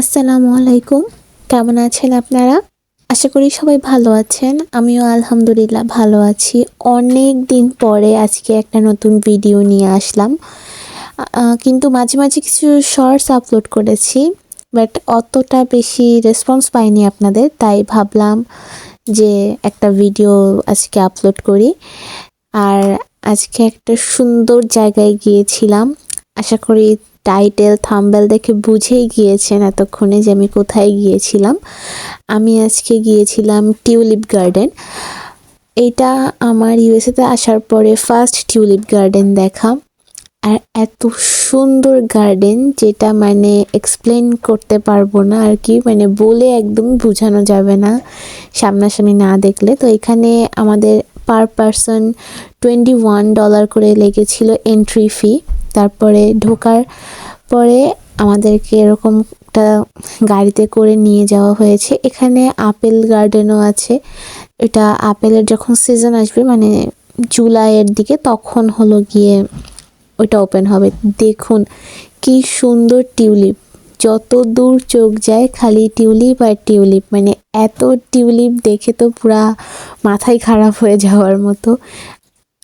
আসসালামু আলাইকুম। কেমন আছেন আপনারা? আশা করি সবাই ভালো আছেন। আমিও আলহামদুলিল্লাহ ভালো আছি। অনেক দিন পরে আজকে একটা নতুন ভিডিও নিয়ে আসলাম। কিন্তু মাঝে মাঝে কিছু শর্টস আপলোড করেছি, বাট অতটা বেশি রেসপন্স পাইনি আপনাদের, তাই ভাবলাম যে একটা ভিডিও আজকে আপলোড করি। আর আজকে একটা সুন্দর জায়গায় গিয়েছিলাম। আশা করি টাইটেল থাম্বেল দেখে বুঝেই গিয়েছেন এতক্ষণে যে আমি কোথায় গিয়েছিলাম। আমি আজকে গিয়েছিলাম টিউলিপ গার্ডেন। এটা আমার ইউএসএতে আসার পরে ফার্স্ট টিউলিপ গার্ডেন দেখা। আর এত সুন্দর গার্ডেন যেটা মানে এক্সপ্লেন করতে পারব না আর কি মানে বলে একদম বোঝানো যাবে না, সামনাসামনি না দেখলে। তো এখানে আমাদের per person twenty one dollar করে লেগেছিল এন্ট্রি ফি তারপরে ঢোকার পরে আমাদেরকে এরকম একটা গাড়িতে করে নিয়ে যাওয়া হয়েছে। এখানে আপেল গার্ডেনও আছে। এটা আপেলের যখন সিজন আসবে মানে জুলাইয়ের দিকে, তখন হলো গিয়ে ওইটা ওপেন হবে। দেখুন, কি সুন্দর টিউলিপ। যত দূর চোখ যায়, খালি টিউলিপ আর টিউলিপ। মানে এত টিউলিপ দেখে তো পুরা মাথায় খারাপ হয়ে যাওয়ার মতো।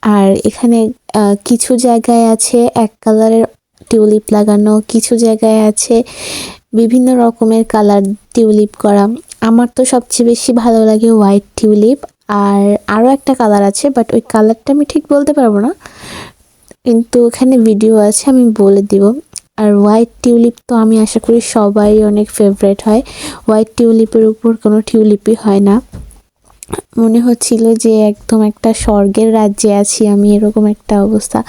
আর এখানে কিছু জায়গায় আছে এক কালারের টিউলিপ লাগানো, কিছু জায়গায় আছে বিভিন্ন রকমের কালার টিউলিপ করা। আমার তো সবচেয়ে বেশি ভালো লাগে হোয়াইট টিউলিপ, আর আরও একটা কালার আছে, বাট ওই কালারটা আমি ঠিক বলতে পারব না। কিন্তু এখানে ভিডিও আছে, আমি বলে দিব। আর হোয়াইট টিউলিপ তো আমি আশা করি সবাই অনেক ফেভারেট হয়। হোয়াইট টিউলিপের উপর কোনো টিউলিপই হয় না। মনে হচ্ছিল যে একদম একটা স্বর্গের রাজ্যে আছি আমি, এরকম একটা অবস্থা।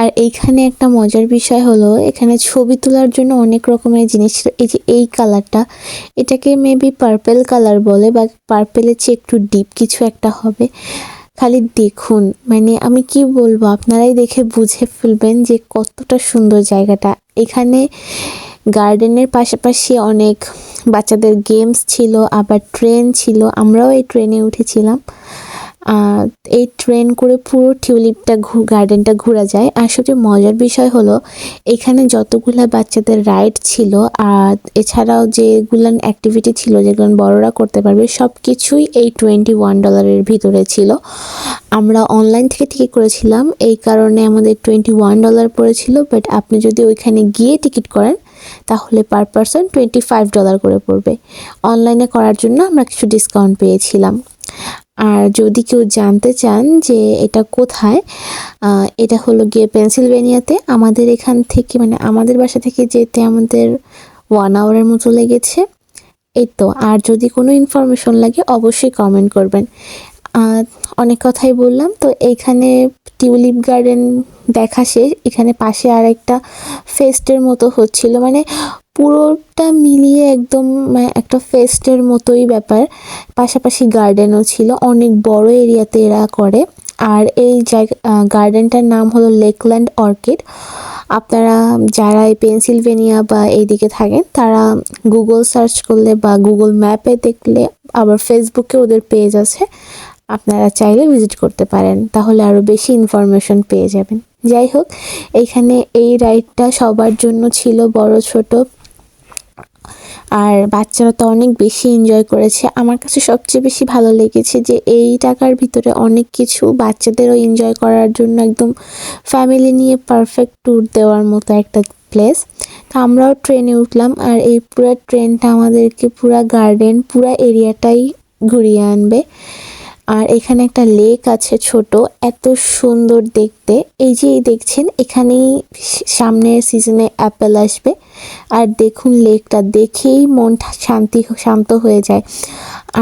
আর এইখানে একটা মজার বিষয় হলো, এখানে ছবি তোলার জন্য অনেক রকমের জিনিস ছিল এই যে এই কালারটা, এটাকে মেবি পার্পেল কালার বলে, বা পার্পেলের চেয়ে একটু ডিপ কিছু একটা হবে। খালি দেখুন মানে আমি কি বলব, আপনারাই দেখে বুঝে ফেলবেন যে কতটা সুন্দর জায়গাটা। এখানে গার্ডেনের পাশাপাশি অনেক বাচ্চাদের গেমস ছিল, আবার ট্রেন ছিল, আমরাও এই ট্রেনে উঠেছিলাম। এই ট্রেন করে পুরো টিউলিপটা গার্ডেনটা ঘোরা যায়। আর সবচেয়ে মজার বিষয় হলো, এখানে যতগুলা বাচ্চাদের রাইড ছিল, আর এছাড়াও যেগুলান অ্যাক্টিভিটি ছিল, যেগুলো বড়রা করতে পারবে সব কিছুই এই টোয়েন্টি ওয়ান ডলারের ভিতরে ছিল। আমরা অনলাইন থেকে টিকিট করেছিলাম, এই কারণে আমাদের টোয়েন্টি ওয়ান ডলার পড়েছিল বাট আপনি যদি ওইখানে গিয়ে টিকিট করেন তাহলে per person twenty five dollar করে পড়বে। অনলাইনে করার জন্য আমরা কিছু ডিসকাউন্ট পেয়েছিলাম। আর যদি কেউ জানতে চান যে এটা কোথায় এটা হলো গিয়ে পেনসিলভেনিয়াতে আমাদের এখান থেকে মানে আমাদের বাসা থেকে যেতে আমাদের ওয়ান আওয়ারের মতো লেগেছে। এই তো, আর যদি কোনো ইনফরমেশন লাগে অবশ্যই কমেন্ট করবেন। অনেক কথাই বললাম। তো এইখানে টিউলিপ গার্ডেন দেখা শেষ। এখানে পাশে আর একটা ফেস্টের মতো হচ্ছিল। মানে পুরোটা মিলিয়ে একদম মানে একটা ফেস্টের মতোই ব্যাপার। পাশাপাশি গার্ডেনও ছিল। অনেক বড় এরিয়াতে এরা করে। আর এই জায়গা গার্ডেনটার নাম হলো লেকল্যান্ড অর্কিড। আপনারা যারা এই পেনসিলভেনিয়া বা এইদিকে থাকেন, তারা গুগল সার্চ করলে বা গুগল ম্যাপে দেখলে আবার ফেসবুকে ওদের পেজ আছে। আপনারা চাইলে ভিজিট করতে পারেন, তাহলে আরও বেশি ইনফরমেশন পেয়ে যাবেন। যাই হোক এইখানে এই রাইডটা সবার জন্য ছিল বড়, ছোট। আর বাচ্চারা তো অনেক বেশি এনজয় করেছে। আমার কাছে সবচেয়ে বেশি ভালো লেগেছে যে এই টাকার ভিতরে অনেক কিছু বাচ্চাদেরও এনজয় করার জন্য একদম ফ্যামিলি নিয়ে পারফেক্ট ট্যুর দেওয়ার মতো একটা প্লেস তো আমরাও ট্রেনে উঠলাম আর এই পুরো ট্রেনটা আমাদেরকে পুরা গার্ডেন পুরো এরিয়াটাই ঘুরিয়ে আনবে। আর এখানে একটা লেক আছে ছোট, এত সুন্দর দেখতে। এই যে দেখছেন, এখানেই সামনের সিজনে অ্যাপেল আসবে। আর দেখুন লেকটা দেখেই মন শান্তি, শান্ত হয়ে যায়।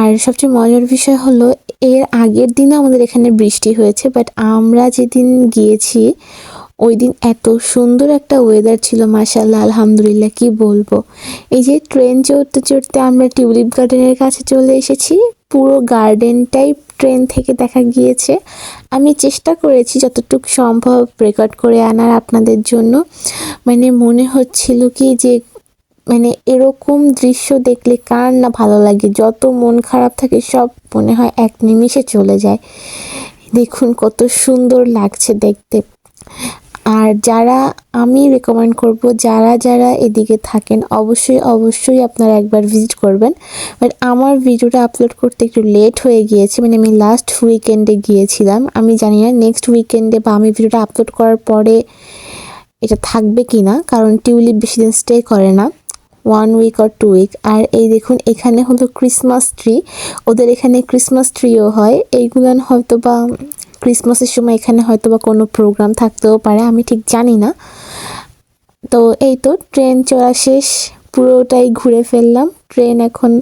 আর সবচেয়ে মজার বিষয় হলো, এর আগের দিনও আমাদের এখানে বৃষ্টি হয়েছে বাট আমরা যেদিন গিয়েছি ওই দিন এত সুন্দর একটা ওয়েদার ছিল মাসাল্লাহ আলহামদুলিল্লাহ, কি বলব। এই যে ট্রেন চড়তে চড়তে আমরা টিউলিপ গার্ডেনের কাছে চলে এসেছি, পুরো গার্ডেনটাই ট্রেন থেকে দেখা গিয়েছে। আমি চেষ্টা করেছি যতটুকু সম্ভব রেকর্ড করে আনার আপনাদের জন্য। মানে মনে হচ্ছিল কি যে মানে এরকম দৃশ্য দেখলে কার না ভালো লাগে? যত মন খারাপ থাকে সব মনে হয় এক নিমিষে চলে যায়। দেখুন কত সুন্দর লাগছে দেখতে। আর যারা আমি রেকমেন্ড করব, যারা যারা এদিকে থাকেন, অবশ্যই অবশ্যই আপনারা একবার ভিজিট করবেন। বাট আমার ভিডিওটা আপলোড করতে একটু লেট হয়ে গিয়েছে মানে আমি লাস্ট উইকেন্ডে গিয়েছিলাম। আমি জানি না নেক্সট উইকেন্ডে বা আমি ভিডিওটা আপলোড করার পরে এটা থাকবে কি না কারণ টিউলিপ বেশি দিন স্টে করে না ওয়ান উইক আর টু উইক আর এই দেখুন, এখানে হলো ক্রিসমাস ট্রি ওদের এখানে ক্রিসমাস ট্রিও হয়। এইগুলো হয়তো বা ক্রিসমাসের সময় এখানে হয়তো বা কোনো প্রোগ্রাম থাকতেও পারে, আমি ঠিক জানি না। তো এই তো ট্রেন চলা শেষ, পুরোটাই ঘুরে ফেললাম। ট্রেন এখন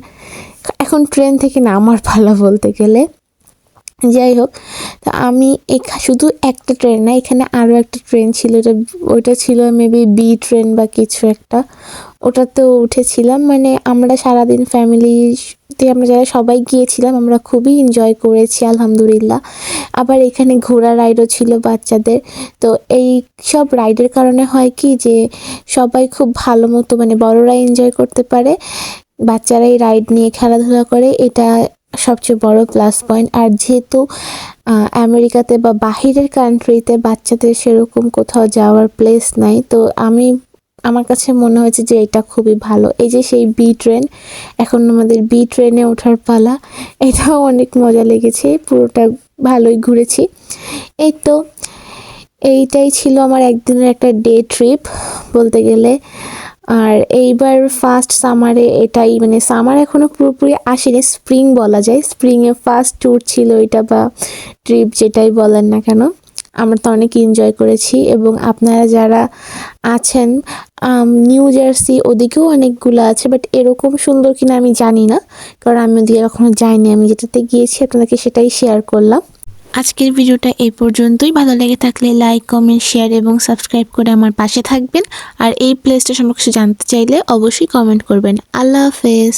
এখন ট্রেন থেকে নামার পালা বলতে গেলে। যাই হোক, তা আমি শুধু একটা ট্রেন না, এখানে আরও একটা ট্রেন ছিল ওটা ওটা ছিল মেবি বি ট্রেন বা কিছু একটা। ওটাতেও উঠেছিলাম মানে আমরা সারাদিন ফ্যামিলিতে আমরা যারা সবাই গিয়েছিলাম, আমরা খুবই এনজয় করেছি, আলহামদুলিল্লাহ। আবার এখানে ঘোড়া রাইডও ছিল বাচ্চাদের। তো এই সব রাইডের কারণে হয় কি যে, সবাই খুব ভালো মতো মানে বড়রা এনজয় করতে পারে। বাচ্চারা এই রাইড নিয়ে খেলাধুলা করে, এটা সবচেয়ে বড় প্লাস পয়েন্ট আর যেহেতু আমেরিকাতে বা বাহিরের কান্ট্রিতে বাচ্চাদের সেরকম কোথাও যাওয়ার প্লেস নাই, তো আমি, আমার কাছে মনে হয়েছে যে এটা খুবই ভালো। এই যে সেই বি ট্রেন এখন আমাদের বি ট্রেনে ওঠার পালা, এটাও অনেক মজা লেগেছে, পুরোটা ভালোই ঘুরেছি। এই তো, এইটাই ছিল আমার একদিনের একটা ডে ট্রিপ বলতে গেলে। আর এইবার ফার্স্ট সামারে এটাই মানে সামার এখনও পুরোপুরি আসেনি স্প্রিং বলা যায়। স্প্রিংয়ে ফার্স্ট ট্যুর ছিল এটা বা ট্রিপ যেটাই বলেন না কেন। আমরা তো অনেক এনজয় করেছি এবং আপনারা যারা আছেন নিউ জার্সি ওদিকেও অনেকগুলো আছে বাট এরকম সুন্দর কিনা আমি জানি না। কারণ আমি ওদিকে কখনো যাইনি, আমি যেটাতে গিয়েছি আপনাদেরকে সেটাই শেয়ার করলাম। আজকের ভিডিওটা এই পর্যন্তই। ভালো লেগে থাকলে লাইক কমেন্ট শেয়ার এবং সাবস্ক্রাইব করে আমার পাশে থাকবেন। আর এই প্লেসটা সম্পর্কে জানতে চাইলে অবশ্যই কমেন্ট করবেন। আল্লাহ হাফেজ।